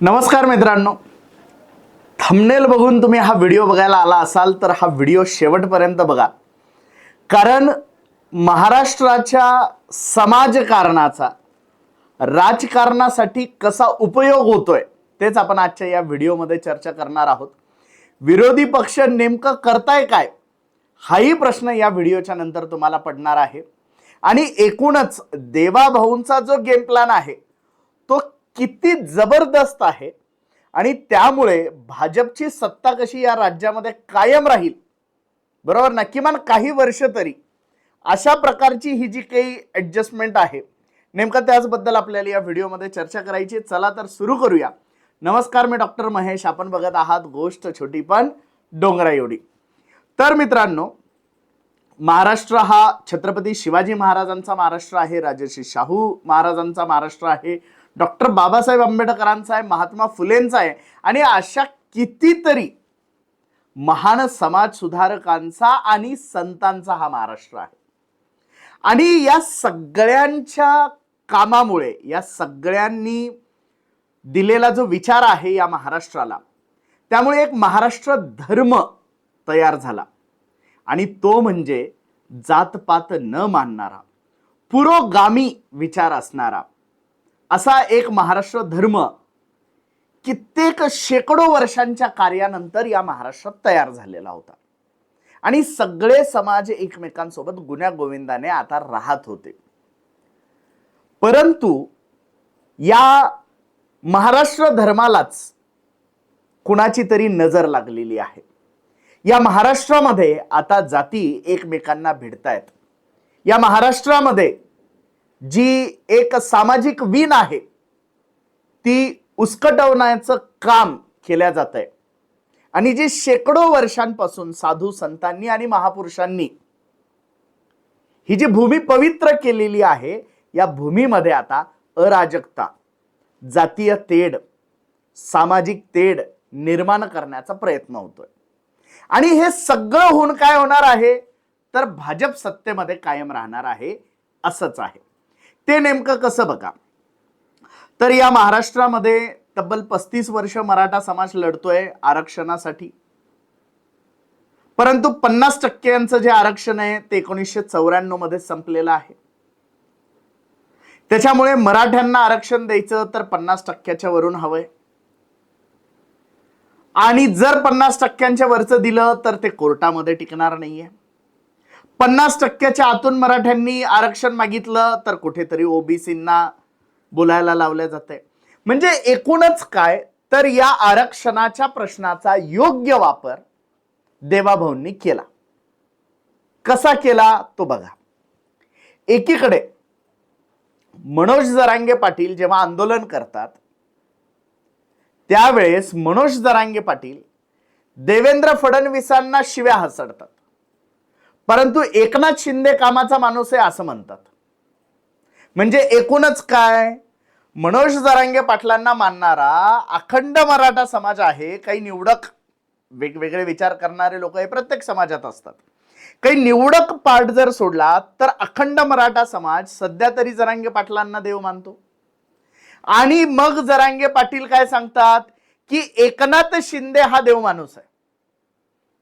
नमस्कार मित्रांनो. थंबनेल बघून तुम्ही हा व्हिडिओ बघायला आला असाल तर हा व्हिडिओ शेवटपर्यंत बघा. कारण महाराष्ट्राच्या समाजकारणाचा राजकारणासाठी कसा उपयोग होतोय तेच आपण आजच्या या व्हिडिओमध्ये चर्चा करणार आहोत. विरोधी पक्ष नेमकं करताय काय हाही प्रश्न या व्हिडिओच्या नंतर तुम्हाला पडणार आहे. आणि एकूणच देवाभाऊंचा जो गेम प्लॅन आहे तो किती जबरदस्त आहे. आणि त्यामुळे भाजपची सत्ता कशी या राज्यामध्ये कायम राहील बरोबर ना? किमान काही वर्ष तरी अशा प्रकारची ही जी काही ॲडजस्टमेंट आहे नेमकं त्याचबद्दल आपल्याला या व्हिडिओमध्ये चर्चा करायची चला तर सुरू करूया. नमस्कार मी डॉक्टर महेश. आपण बघत आहात गोष्ट छोटी पण डोंगरा एवढी. तर मित्रांनो महाराष्ट्र हा छत्रपती शिवाजी महाराजांचा महाराष्ट्र आहे राजर्षी शाहू महाराजांचा महाराष्ट्र आहे डॉक्टर बाबासाहेब आंबेडकरांचा आहे महात्मा फुलेंचा आहे. आणि अशा कितीतरी महान समाज सुधारकांचा आणि संतांचा हा महाराष्ट्र आहे. आणि या सगळ्यांच्या कामामुळे या सगळ्यांनी दिलेला जो विचार आहे या महाराष्ट्राला त्यामुळे एक महाराष्ट्र धर्म तयार झाला. आणि तो म्हणजे जातपात न मानणारा पुरोगामी विचार असणारा असा एक महाराष्ट्र धर्म कित्येक शेकडो वर्षांच्या कार्यानंतर या महाराष्ट्रात तयार झालेला होता. आणि सगळे समाज एकमेकांसोबत गुन्ह्या गोविंदाने आता राहत होते. परंतु या महाराष्ट्र धर्मालाच कुणाची तरी नजर लागलेली आहे. या महाराष्ट्रामध्ये आता जाती एकमेकांना भिडतायत. या महाराष्ट्रामध्ये जी एक सामाजिक वीण आहे ती उस्कटवण्याचं काम केल्या जात आहे आणि जी शेकडो वर्षांपासून साधू संतांनी आणि महापुरुषांनी ही जी भूमी पवित्र केलेली आहे या भूमीमध्ये आता अराजकता जातीय तेढ सामाजिक तेढ निर्माण करण्याचा प्रयत्न होतोय. आणि हे सगळं होऊन काय होणार आहे? तर भाजप सत्तेमध्ये कायम राहणार आहे असंच आहे. ते नेमकं कसं बघा? तर या महाराष्ट्रामध्ये तब्बल पस्तीस वर्ष मराठा समाज लढतोय आरक्षणासाठी. परंतु पन्नास टक्क्यांचं जे आरक्षण आहे ते एकोणीसशे चौऱ्याण्णवमध्ये संपलेलं आहे. त्याच्यामुळे मराठ्यांना आरक्षण द्यायचं तर पन्नास टक्क्याच्या वरून हवंय. आणि जर पन्नास टक्क्यांच्या वरचं दिलं तर ते कोर्टामध्ये टिकणार नाहीये. पन्नास टक्क्याच्या आतून मराठ्यांनी आरक्षण मागितलं तर कुठेतरी ओबीसींना बोलायला लावलं जाते म्हणजे एकूणच काय? तर या आरक्षणाच्या प्रश्नाचा योग्य वापर देवाभाऊंनी केला. कसा केला? तो बघा. एकीकडे मनोज जरांगे पाटील जेव्हा आंदोलन करतात त्यावेळेस मनोज जरांगे पाटील देवेंद्र फडणवीसांना शिव्या हसडतात. परंतु एकनाथ शिंदे कामाचा माणूस आहे असं म्हणतात. म्हणजे एकूणच काय? मनोज जरांगे पाटलांना मानणारा अखंड मराठा समाज आहे. काही निवडक वेगवेगळे विचार करणारे लोक हे प्रत्येक समाजात असतात. काही निवडक पार्ट जर सोडला तर अखंड मराठा समाज सध्या तरी जरांगे पाटलांना देव मानतो. आणि मग जरांगे पाटील काय सांगतात? की एकनाथ शिंदे हा देव माणूस आहे.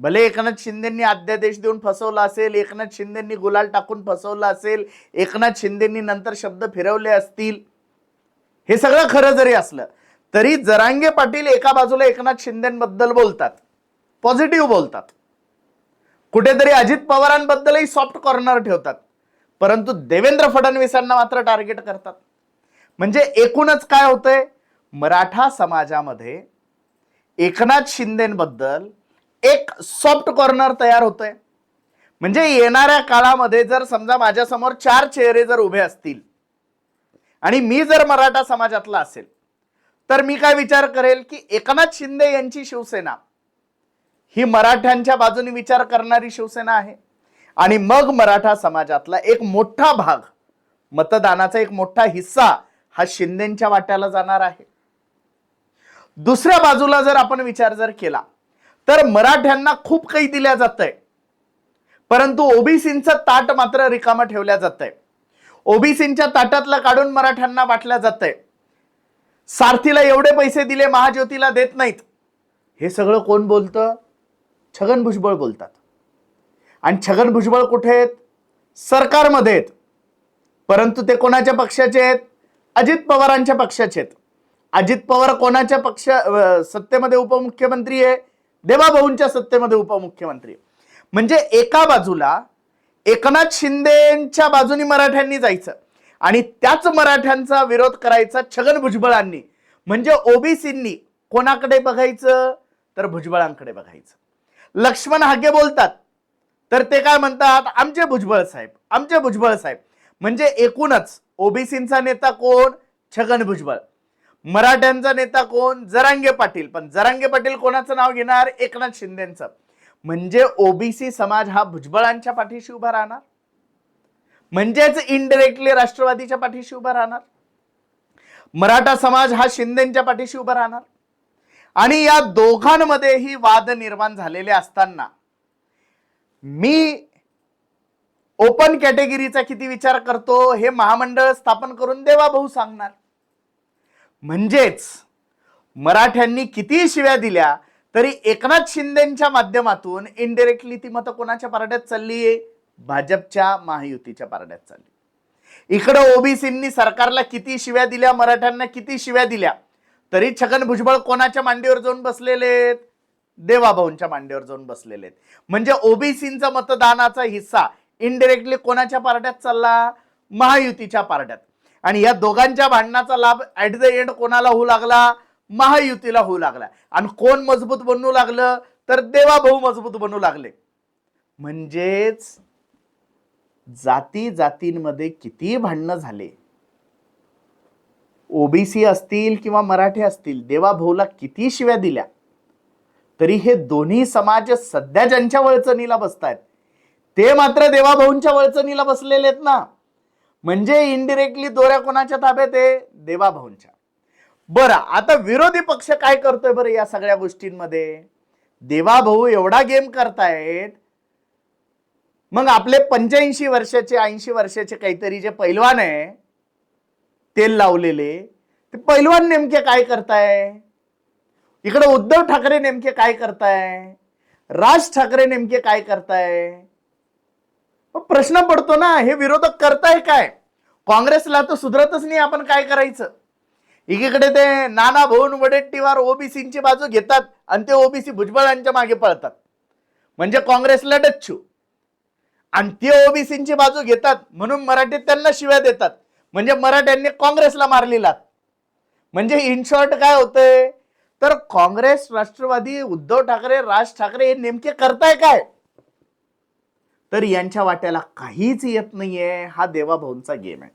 भले एकनाथ शिंदेंनी अध्यादेश देऊन फसवला असेल एकनाथ शिंदेंनी गुलाल टाकून फसवलं असेल एकनाथ शिंदेंनी नंतर शब्द फिरवले असतील हे सगळं खरं जरी असलं तरी जरांगे पाटील एका बाजूला एकनाथ शिंदेबद्दल बोलतात पॉझिटिव्ह बोलतात. कुठेतरी अजित पवारांबद्दलही सॉफ्ट कॉर्नर ठेवतात परंतु देवेंद्र फडणवीसांना मात्र टार्गेट करतात. म्हणजे एकूणच काय होतंय? मराठा समाजामध्ये एकनाथ शिंदेबद्दल एक सॉफ्ट कॉर्नर तयार होतोय. म्हणजे येणाऱ्या काळामध्ये जर समजा माझ्यासमोर चार चेहरे जर उभे असतील आणि मी जर मराठा समाजातला असेल तर मी काय विचार करेल की एकनाथ शिंदे यांची शिवसेना ही मराठ्यांच्या बाजूने विचार करणारी शिवसेना आहे. आणि मग मराठा समाजातला एक मोठा भाग मतदानाचा एक मोठा हिस्सा हा शिंदेच्या वाट्याला जाणार आहे. दुसऱ्या बाजूला जर आपण विचार जर केला तर मराठ्यांना खूप काही दिल्या जात आहे परंतु ओबीसींचं ताट मात्र रिकामं ठेवल्या जात आहे ओबीसींच्या ताटातलं काढून मराठ्यांना वाटल्या जात आहे सारथीला एवढे पैसे दिले महाज्योतीला देत नाहीत. हे सगळं कोण बोलतं? छगन भुजबळ बोलतात. आणि छगन भुजबळ कुठे आहेत? सरकारमध्ये आहेत. परंतु ते कोणाच्या पक्षाचे आहेत? अजित पवारांच्या पक्षाचे आहेत. अजित पवार कोणाच्या पक्ष सत्तेमध्ये उपमुख्यमंत्री आहे? देवाभाऊंच्या सत्तेमध्ये उपमुख्यमंत्री. म्हणजे एका बाजूला एकनाथ शिंदेच्या बाजूनी मराठ्यांनी जायचं आणि त्याच मराठ्यांचा विरोध करायचा छगन भुजबळांनी. म्हणजे ओबीसींनी कोणाकडे बघायचं? तर भुजबळांकडे बघायचं. लक्ष्मण हागे बोलतात. तर ते काय म्हणतात? आमचे भुजबळ साहेब आमचे भुजबळ साहेब. म्हणजे एकूणच ओबीसींचा नेता कोण? छगन भुजबळ. मराठ्यांचा नेता कोण? जरांगे पाटील. पण जरांगे पाटील कोणाचं नाव घेणार? एकनाथ शिंदेचं. म्हणजे ओबीसी समाज हा भुजबळांच्या पाठीशी उभा राहणार? म्हणजेच इनडिरेक्टली राष्ट्रवादीच्या पाठीशी उभा राहणार? मराठा समाज हा शिंदेच्या पाठीशी उभा राहणार? आणि या दोघांमध्येही वाद निर्माण झालेले असताना मी ओपन कॅटेगरीचा किती विचार करतो हे महामंडळ स्थापन करून देवा भाऊ सांगणार. म्हणजेच मराठ्यांनी किती शिव्या दिल्या तरी एकनाथ शिंदेच्या माध्यमातून इनडिरेक्टली ती मतं कोणाच्या पारड्यात चालली आहे? भाजपच्या महायुतीच्या पारड्यात चालली. इकडं ओबीसींनी सरकारला किती शिव्या दिल्या मराठ्यांना किती शिव्या दिल्या तरी छगन भुजबळ कोणाच्या मांडीवर जाऊन बसलेले आहेत? देवाभाऊंच्या मांडीवर जाऊन बसलेले आहेत. म्हणजे ओबीसींचा मतदानाचा हिस्सा इनडिरेक्टली कोणाच्या पारड्यात चालला? महायुतीच्या पारड्यात. आणि या दोघांच्या भांडणाचा लाभ ऍट द एंड कोणाला होऊ लागला? महायुतीला होऊ लागला. आणि कोण मजबूत बनू लागलं? तर देवाभाऊ मजबूत बनू लागले. म्हणजेच जाती जातींमध्ये किती भांडणं झाले? ओबीसी असतील किंवा मराठी असतील देवाभाऊला किती शिव्या दिल्या? तरी हे दोन्ही समाज सध्या ज्यांच्या वळचणीला बसतायत ते मात्र देवाभाऊंच्या वळचणीला बसलेले आहेत ना? म्हणजे इनडिरेक्टली दोऱ्या कोणाच्या ताब्यात आहे? देवाभाऊंच्या बरं आता विरोधी पक्ष काय करतोय बरं या सगळ्या गोष्टींमध्ये? देवाभाऊ एवढा गेम करतायत. मग आपले पंच्याऐंशी वर्षाचे ऐंशी वर्षाचे काहीतरी जे पैलवान आहे तेल लावलेले ते पैलवान नेमके काय करताय? इकडे उद्धव ठाकरे नेमके काय करताय? राज ठाकरे नेमके काय करताय? प्रश्न पडतो ना हे विरोधक करताय काय? काँग्रेसला तर सुधरतच नाही आपण काय करायचं? एकीकडे ते नाना भाऊन वडेट्टीवार ओबीसीची बाजू घेतात आणि ते ओबीसी भुजबळांच्या मागे पळतात. म्हणजे काँग्रेसला डच्चू. आणि ते ओबीसीची बाजू घेतात म्हणून मराठीत त्यांना शिव्या देतात. म्हणजे मराठ्यांनी काँग्रेसला मारलेला. म्हणजे इन शॉर्ट काय होतंय? तर काँग्रेस राष्ट्रवादी उद्धव ठाकरे राज ठाकरे हे नेमके करताय काय? तर यांच्या वाट्याला काहीच येत नाहीये. हा देवाभाऊंचा गेम आहे.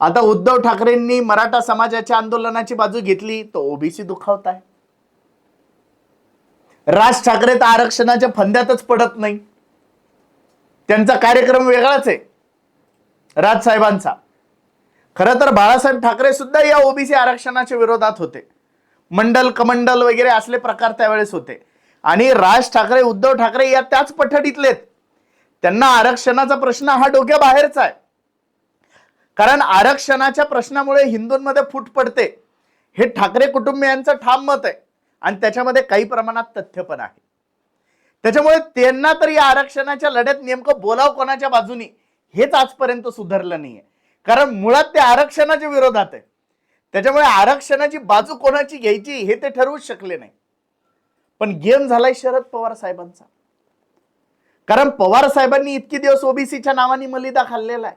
आता उद्धव ठाकरेंनी मराठा समाजाच्या आंदोलनाची बाजू घेतली तर ओबीसी दुखावत आहे राज ठाकरे तर आरक्षणाच्या फंद्यातच पडत नाही. त्यांचा कार्यक्रम वेगळाच आहे. राजसाहेबांचा खरं तर बाळासाहेब ठाकरे सुद्धा या ओबीसी आरक्षणाच्या विरोधात होते. मंडल कमंडल वगैरे असले प्रकार त्यावेळेस होते. आणि राज ठाकरे उद्धव ठाकरे या त्याच पठडीतलेत. त्यांना आरक्षणाचा प्रश्न हा डोक्याबाहेरचा आहे. कारण आरक्षणाच्या प्रश्नामुळे हिंदूंमध्ये फूट पडते. हे ठाकरे कुटुंबियांचं ठाम मत आहे. आणि त्याच्यामध्ये काही प्रमाणात तथ्य पण आहे. त्याच्यामुळे त्यांना तर या आरक्षणाच्या लढ्यात नेमकं बोलाव कोणाच्या बाजूनी हेच आजपर्यंत सुधारलं नाहीये. कारण मुळात ते आरक्षणाच्या विरोधात आहे. त्याच्यामुळे आरक्षणाची बाजू कोणाची घ्यायची हे ते ठरवूच शकले नाही. पण गेम झालाय शरद पवार साहेबांचा. कारण पवार साहेबांनी इतके दिवस ओबीसीच्या नावाने मलिदा खाल्लेला आहे.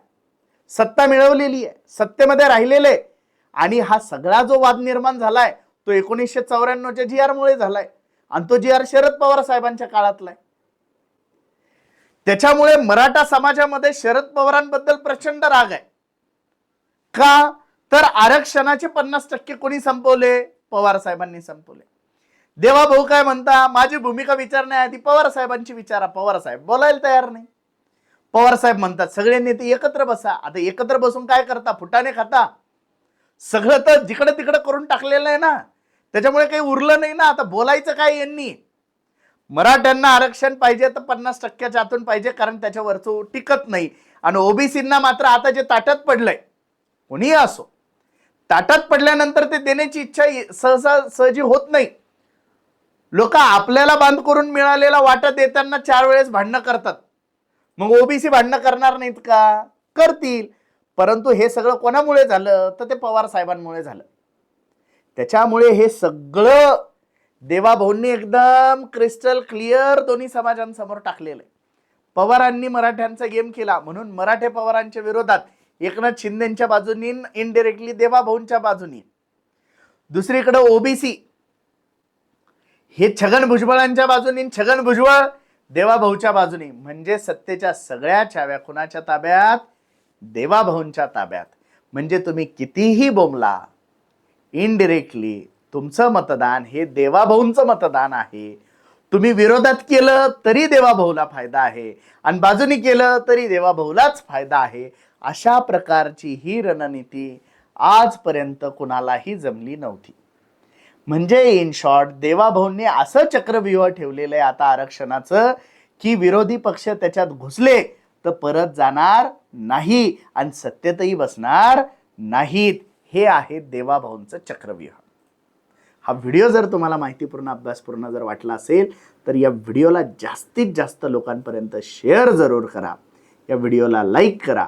सत्ता मिळवलेली आहे सत्तेमध्ये राहिलेले आणि हा सगळा जो वाद निर्माण झालाय तो एकोणीसशे चौऱ्याण्णवच्या जी आर मुळे झालाय. आणि तो जी आर शरद पवार साहेबांच्या काळातला आहे. त्याच्यामुळे मराठा समाजामध्ये शरद पवारांबद्दल प्रचंड राग आहे. का? तर आरक्षणाचे पन्नास टक्के कोणी संपवले? पवार साहेबांनी संपवले. देवा भाऊ काय म्हणता? माझी भूमिका विचारण्याआधी पवार साहेबांची विचारा. पवार साहेब बोलायला तयार नाही. पवार साहेब म्हणतात सगळे नेते एकत्र बसा. आता एकत्र बसून काय करता? फुटाने खाता. सगळं तर जिकडे तिकडे करून टाकलेलं आहे ना. त्याच्यामुळे काही उरलं नाही ना. आता बोलायचं काय यांनी? मराठ्यांना आरक्षण पाहिजे तर पन्नास टक्क्याच्या आतून पाहिजे कारण त्याच्यावरचं टिकत नाही. आणि ओबीसींना मात्र आता जे ताट्यात पडलंय कोणीही असो ताटात पडल्यानंतर ते देण्याची इच्छा सहसा सहजी होत नाही. लोक आपल्याला बांध करून मिळालेला वाटा देताना चार वेळेस भांडणं करतात. मग ओबीसी भांडणं करणार नाहीत का? करतील. परंतु हे सगळं कोणामुळे झालं? तर ते पवार साहेबांमुळे झालं. त्याच्यामुळे हे सगळं देवाभाऊंनी एकदम क्रिस्टल क्लिअर दोन्ही समाजांसमोर टाकलेलं आहे. पवारांनी मराठ्यांचा गेम केला. म्हणून मराठे पवारांच्या विरोधात एकनाथ शिंदेच्या बाजूनी इनडिरेक्टली देवाभाऊंच्या बाजूनी. दुसरीकडे ओबीसी हे छगन भुजबळांच्या बाजूनी छगन भुजबळ देवाभाऊच्या बाजूनी. म्हणजे सत्तेच्या सगळ्या छाव्या कुणाच्या ताब्यात? देवाभाऊंच्या ताब्यात. म्हणजे तुम्ही कितीही बोंबला इनडिरेक्टली तुमचं मतदान हे देवाभाऊंचं मतदान आहे. तुम्ही विरोधात केलं तरी देवाभाऊला फायदा आहे. आणि बाजूनी केलं तरी देवाभाऊलाच फायदा आहे. अशा प्रकारची ही रणनीती आजपर्यंत कुणालाही जमली नव्हती. म्हणजे इन शॉर्ट देवाभाऊंनी असं चक्रव्यूह ठेवलेलं आहे आता आरक्षणाचं की विरोधी पक्ष त्याच्यात घुसले तर परत जाणार नाही आणि सत्तेतही बसणार नाहीत. हे आहे देवाभाऊंचं चक्रव्यूह. हा व्हिडिओ जर तुम्हाला माहितीपूर्ण अभ्यासपूर्ण जर वाटला असेल तर या व्हिडिओला जास्तीत जास्त लोकांपर्यंत शेअर जरूर करा. या व्हिडिओला लाईक करा.